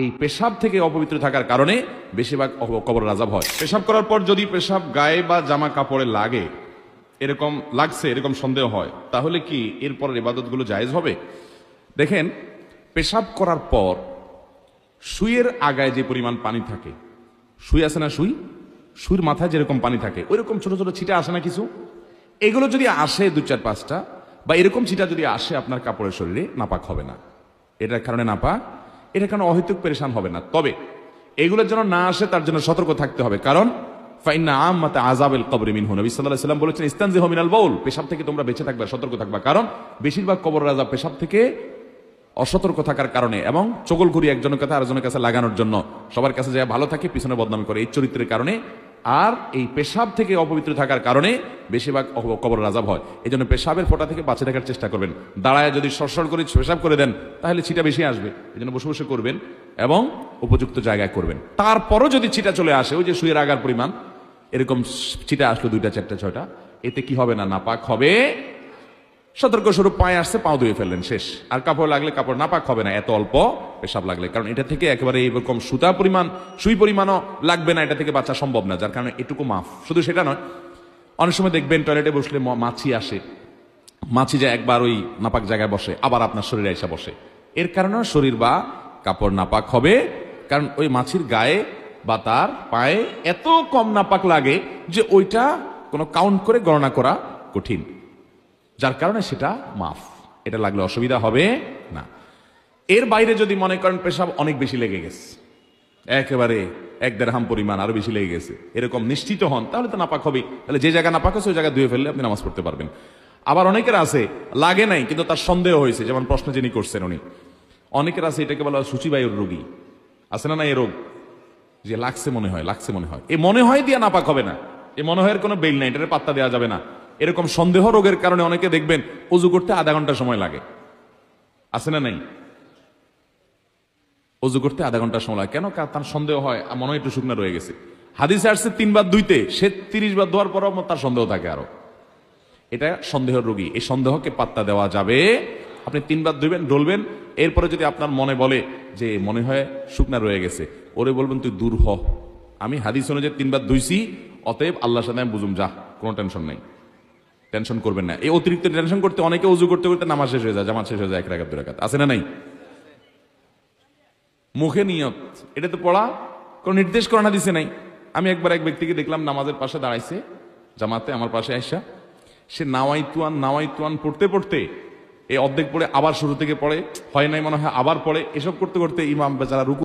এই পেশাব থেকে অপবিত্র থাকার কারণে বেশিরভাগ কবর রাজাব হয়। পেশাব করার পর যদি পেশাব গায়ে বা জামা কাপড়ে লাগে, এরকম লাগছে, এরকম সন্দেহ হয়, তাহলে কি এরপরের ইবাদতগুলো জায়েজ হবে? দেখেন, পেশাব করার পর সুইয়ের আগায় যে পরিমাণ পানি থাকে সুই আছে না সুই সুইর মাথায় যেরকম পানি থাকে, ওইরকম ছোট ছোট ছিটা আসে না কিছু? এগুলো যদি আসে দু চার পাঁচটা, বা এরকম ছিটা যদি আসে আপনার কাপড়ের শরীরে, নাপাক হবে না। এটার কারণে নাপাক এটার কেন অহেতুক পরেশান হবে না? তবে এগুলোর জন্য না আসে তার জন্য সতর্ক থাকতে হবে। কারণ বলেছেন হমিনাল পেশাব থেকে তোমরা বেঁচে থাকবে, সতর্ক থাকবা। কারণ, বেশিরভাগ কবর রাজা পেশাব থেকে অসতর্ক থাকার কারণে এবং একজনের আরেকজনের কাছে লাগানোর জন্য সবার কাছে যা ভালো থাকে, পিছনে বদনাম করে। এই চরিত্রের কারণে আর এই পেশাব থেকে অপবিত্র থাকার কারণে বেশিরভাগ কবর রাজাব হয়। এই জন্য পেশাবের ফোটা থেকে বাঁচে থাকার চেষ্টা করবেন। দাঁড়ায় যদি সরসর করে পেশাব করে দেন, তাহলে ছিটা বেশি আসবে। এই জন্য বসে বসে করবেন এবং উপযুক্ত জায়গায় করবেন। তারপরও যদি ছিটা চলে আসে, ওই যে সুয়ের আগার পরিমাণ, এরকম ছিটা আসলো দুইটা, চারটা, ছয়টা, এতে কি হবে না? নাপাক হবে সতর্ক স্বরূপ পায়ে আসছে পাও ধুয়ে ফেললেন, শেষ। আর কাপড় লাগলে কাপড় নাপাক হবে না, এত অল্প পেশাব লাগলে। কারণ এটা থেকে একেবারে এরকম সুতা পরিমাণ, সুই পরিমাণও লাগবে না, এটা থেকে বাঁচা সম্ভব না, যার কারণে এটুকু মাফ। শুধু সেটা নয়, অনেক সময় দেখবেন টয়লেটে বসলে মাছি আসে। মাছি যা একবার ওই নাপাক জায়গায় বসে, আবার আপনার শরীরে এসে বসে। এর কারণে শরীর বা কাপড় নাপাক হবে, কারণ ওই মাছির গায়ে বা তার পায়ে এত কম নাপাক লাগে যে ওইটা কোনো কাউন্ট করে গণনা করা কঠিন। যার কারণে সেটা মাফ। এটা লাগলে অসুবিধা হবে না। এর বাইরে যদি মনে করেন পেশাব অনেক বেশি লেগে গেছে। একেবারে এক দেড় হাম পরিমাণ আরও বেশি লেগে গেছে। এরকম নিশ্চিত হন, তাহলে তো নাপাক হবে তাহলে যে জায়গা নাপাক আছে, ওই জায়গা ধুয়ে ফেললে আপনি নামাজ পড়তে পারবেন। আবার অনেকের আছে, লাগে নাই, কিন্তু তার সন্দেহ হয়েছে, যেমন প্রশ্ন যিনি করছেন উনি। অনেকের আছে, এটাকে বলা হয় সূচিবায়ুর রোগী। আছে না না এ রোগ? যে লাগছে মনে হয়, লাগছে মনে হয়। এ মনে হয় দিয়া নাপাক হবে না। এ মনে হয় কোনো বেল নাই, এটার পাত্তা দেওয়া যাবে না। এরকম সন্দেহ রোগের কারণে অনেকে দেখবেন অজু করতে আধা ঘণ্টা সময় লাগে। আছে না নাই? অজু করতে আধা ঘণ্টা সময় লাগে। কেন? তার সন্দেহ হয় মনে হয় একটু শুকনা রয়ে গেছে। হাদিসে আসছে, তিনবার দুইতে, সে তিরিশ বার ধোয়ার পরও তার সন্দেহ থাকে আরও। এটা সন্দেহ রোগী। এই সন্দেহকে পাত্তা দেওয়া যাবে। আপনি তিনবার ধুইবেন ডলবেন, এরপরে যদি আপনার মনে বলে যে, মনে হয় শুকনা রয়ে গেছে, ওরে বলবেন, তুই দূর হ। আমি হাদিস অনুযায়ী তিনবার ধুইছি অতএব আল্লাহর সাথে আমি বুঝুম, যা, কোনো টেনশন নাই। টেনশন করবেন না। এই অতিরিক্ত টেনশন করতে অনেকে উজু করতে করতে নামাজ শেষ হয়ে যায়, জামাত শেষ হয়ে যায় এক রাখাত দু রাখাত আছে না নাই? মুখে নিয়ত। এটা তো পড়া, কোনো নির্দেশ করানো দিছে নাই। আমি একবার এক ব্যক্তিকে দেখলাম নামাজের পাশে দাঁড়াইছে, জামাতে আমার পাশে আইসা। সে নাওয়াই তুয়ান নাওয়াই তুয়ান পড়তে পড়তে এই অর্ধেক পড়ে আবার শুরু থেকে পড়ে, হয় নাই মনে হয় আবার পড়ে। এসব করতে করতে ইমাম বেচারা রুকু